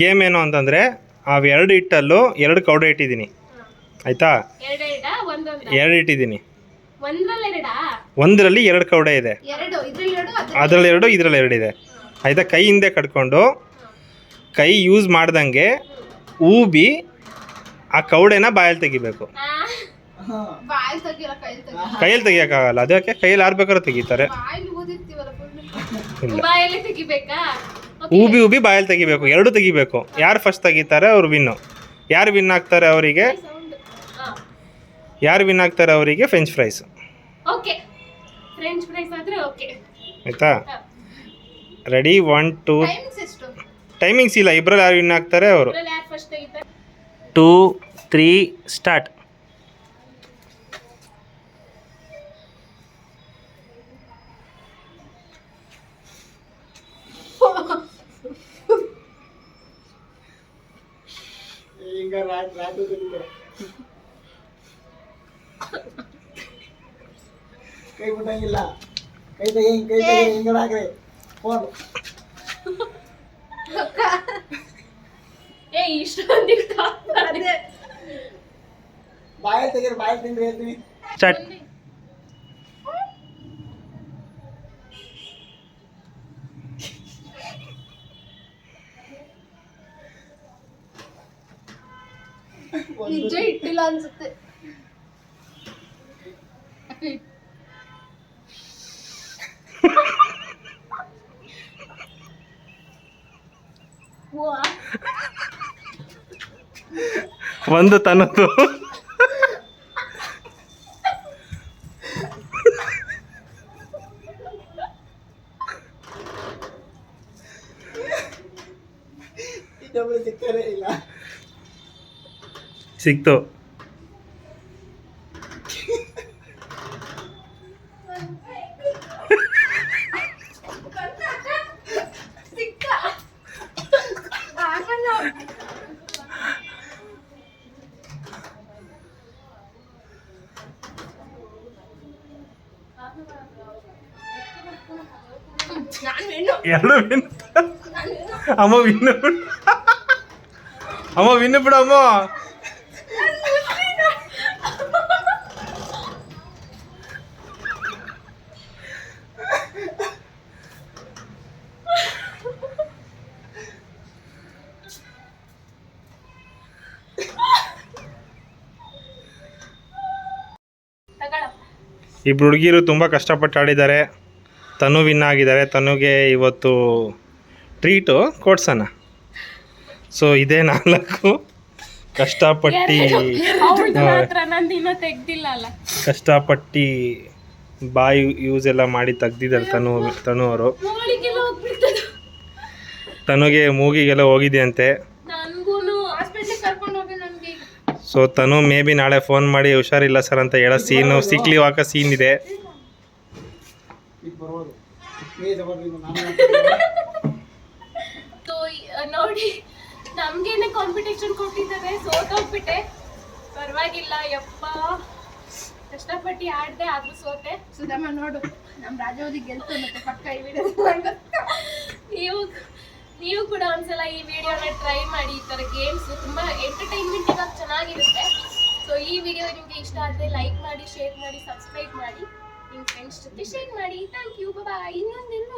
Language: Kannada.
ಗೇಮ್ ಏನು ಅಂತಂದರೆ ಅವೆರಡು ಎರಡು ಇಟ್ಟಲ್ಲೂ ಎರಡು ಕೌಡೆ ಇಟ್ಟಿದ್ದೀನಿ. ಆಯಿತಾ? ಎರಡು ಇಟ್ಟಿದ್ದೀನಿ. ಒಂದ್ರಲ್ಲಿ ಎರಡಾ? ಒಂದರಲ್ಲಿ ಎರಡು ಕೌಡೆ ಇದೆ. ಎರಡು ಇದ್ರಲ್ಲಿ ಎರಡು ಅದರಲ್ಲಿ ಎರಡು. ಇದರಲ್ಲಿ ಎರಡು ಇದೆ. ಆಯಿತಾ? ಕೈ ಹಿಂದೆ ಕಟ್ಕೊಂಡು ಕೈ ಯೂಸ್ ಮಾಡ್ದಂಗೆ ಊಬಿ ಆ ಕೌಡೆನ ಬಾಯಲ್ಲಿ ತೆಗಿಬೇಕು. ಕೈಯಲ್ಲಿ ತೆಗಿ ಕೈಯಲ್ಲಿ ತೆಗಿಯೋಕ್ಕಾಗಲ್ಲ. ಅದಕ್ಕೆ ಕೈಯಲ್ಲಿ ಯಾರು ಬೇಕಾದ್ರೂ ತೆಗಿತಾರೆ ಇಲ್ಲ. ಉಬಿ ಊಬಿ ಬಾಯಲ್ಲಿ ತೆಗಿಬೇಕು. ಎರಡು ತೆಗಿಬೇಕು. ಯಾರು ಫಸ್ಟ್ ತೆಗಿತಾರೆ ಅವ್ರು ವಿನ್ನು ಯಾರು ವಿನ್ ಆಗ್ತಾರೆ ಅವರಿಗೆ? ಯಾರು ವಿನ್ ಆಗ್ತಾರೆ ಅವರಿಗೆ? French fries okay French fries ಆದ್ರೆ ಓಕೆ ಆಯಿತಾ? ರೆಡಿ ಒನ್ ಟೂ ಟೈಮಿಂಗ್ಸ್ ಇಲ್ಲ. ಇಬ್ಬರಲ್ಲಿ ಯಾರು ವಿನ್ ಆಗ್ತಾರೆ? ಅವರು. ಟೂ ತ್ರೀ ಸ್ಟಾರ್ಟ್ ಈಗ ರಾತ್ ರಾತ್ರಿ ತೆಗಿತಾರೆ. ಕೈ ಬಿಟ್ಟಂಗಿಲ್ಲ ಕೈ ತೆಗಿ ಕೈ ತೆಗಿ ಹಿಂಗಡೆ ಹಾಕ್ರಿ ಫೋನ್ ಏ ಇಷ್ಟೊಂದಿಗೆ ಅದೇ ಬಾಯಲ್ಲಿ ತೆಗೀರಿ ಬಾಯಲ್ಲಿ ತಿಂದ್ರೆ ಹೇಳ್ತೀನಿ ಸ್ಟಾರ್ಟ್ ನಿಜ ಇಟ್ಟಿಲ್ಲ ಅನ್ಸುತ್ತೆ. ಒಂದು ತನ್ನದು ಇಲ್ಲ. ಸಿಕ್ತು. ಎರಡು ವಿನ್. ಅಮ್ಮ ವಿನ್ನು ಅಮ್ಮ ವಿನ್ನು ಬಿಡು ಅಮ್ಮ. ಇಬ್ರು ಹುಡುಗಿರು ತುಂಬ ಕಷ್ಟಪಟ್ಟು ಆಡಿದ್ದಾರೆ. ತನು ವಿನ್ ಆಗಿದ್ದಾರೆ. ತನುಗೆ ಇವತ್ತು ಟ್ರೀಟು ಕೊಡ್ಸೋಣ. ಸೊ ಇದೇ ನಾಲ್ಕು ಕಷ್ಟಪಟ್ಟು ಕಷ್ಟಪಟ್ಟು ಬಾಯಿ ಯೂಸ್ ಎಲ್ಲ ಮಾಡಿ ತೆಗ್ದಿದ್ದಾರೆ ತನು ತನು ಅವರು. ತನುಗೆ ಮೂಗಿಗೆಲ್ಲ ಹೋಗಿದೆ ಅಂತೆ ಸೊ ತನು ಮೇ ಬಿ ನಾಳೆ ಫೋನ್ ಮಾಡಿ ಹುಷಾರಿಲ್ಲ ಸರ್ ಅಂತ ಹೇಳೋ ಸೀನು ಸಿಕ್ಲಿ ವಾಕ ಸೀನ್ ಇದೆ ನೋಡಿ ನಮ್ಗೇನೆ ಕಾಂಪಿಟೇಷನ್ ಕೊಟ್ಟಿದ್ದಾರೆ ಸೋತೋಗ್ಬಿಟ್ಟೆ ಪರವಾಗಿಲ್ಲ ಯಪ್ಪ. ಕಷ್ಟಪಟ್ಟು ಆಡ್ದೆ ಆದ್ರೂ ಸೋತೆ. ಸುಧಮ್ಮ ನೋಡು ನಮ್ ರಾಜವದಿ ಗೆಲ್ತು ಮತ್ತೆ ಪಕ್ಕ ಇವಿಡ ನೀವು ನೀವು ಕೂಡ ಒಂದ್ಸಲ ಈ ವಿಡಿಯೋನ ಟ್ರೈ ಮಾಡಿ ಈ ತರ ಗೇಮ್ಸ್ ತುಂಬಾ ಎಂಟರ್ಟೈನ್ಮೆಂಟ್ ಇವಾಗ ಚೆನ್ನಾಗಿರುತ್ತೆ. ಸೊ ಈ ವಿಡಿಯೋ ನಿಮಗೆ ಇಷ್ಟ ಆದರೆ ಲೈಕ್ ಮಾಡಿ ಶೇರ್ ಮಾಡಿ ಸಬ್ಸ್ಕ್ರೈಬ್ ಮಾಡಿ ನಿಮ್ಮ ಫ್ರೆಂಡ್ಸ್ ಜೊತೆ ಶೇರ್ ಮಾಡಿ. ಥ್ಯಾಂಕ್ ಯು ಬಾಯ್ ಇನ್ನೊಂದೇನು